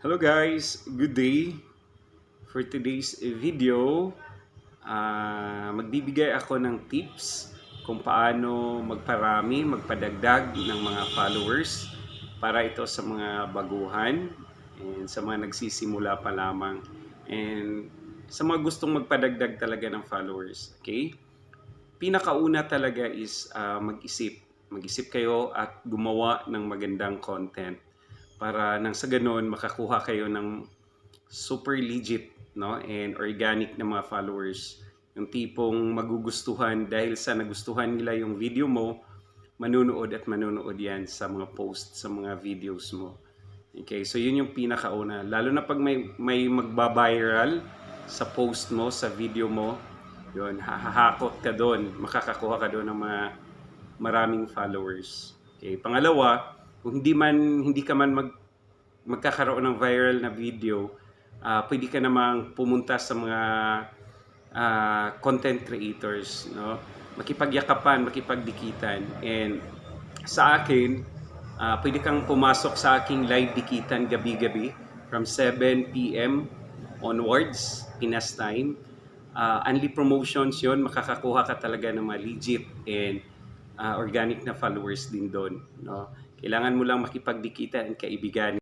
Hello guys, good day. For today's video, ah, magbibigay ako ng tips kung paano magparami, magpadagdag ng mga followers para ito sa mga baguhan and sa mga nagsisimula pa lamang and sa mga gustong magpadagdag talaga ng followers. Okay? Pinakauna talaga is ah, mag-isip. Mag-isip kayo at gumawa ng magandang content para nang sa ganun makakuha kayo ng super legit no and organic na mga followers. Yung tipong magugustuhan dahil sa nagustuhan nila yung video mo manunood at manunood yan sa mga post sa mga videos mo. Okay so yun yung pinakauna. Lalo na pag may may magba-viral sa post mo sa video mo yun hahakot ka doon. Makakakuha ka doon ng mga maraming followers. Okay pangalawa kung hindi man hindi ka man mag magkakaroon ng viral na video, ah pwede ka namang pumunta sa mga ah, content creators, no? Makipagyakapan, makipagdikitan. And sa akin, ah, pwede kang pumasok sa aking live dikitan gabi-gabi from 7 p.m. onwards, Pinas time. Ah, only promotions yon makakakuha ka talaga ng mga legit and ah, organic na followers din doon. No? Kailangan mo lang makipagdikitan kaibigan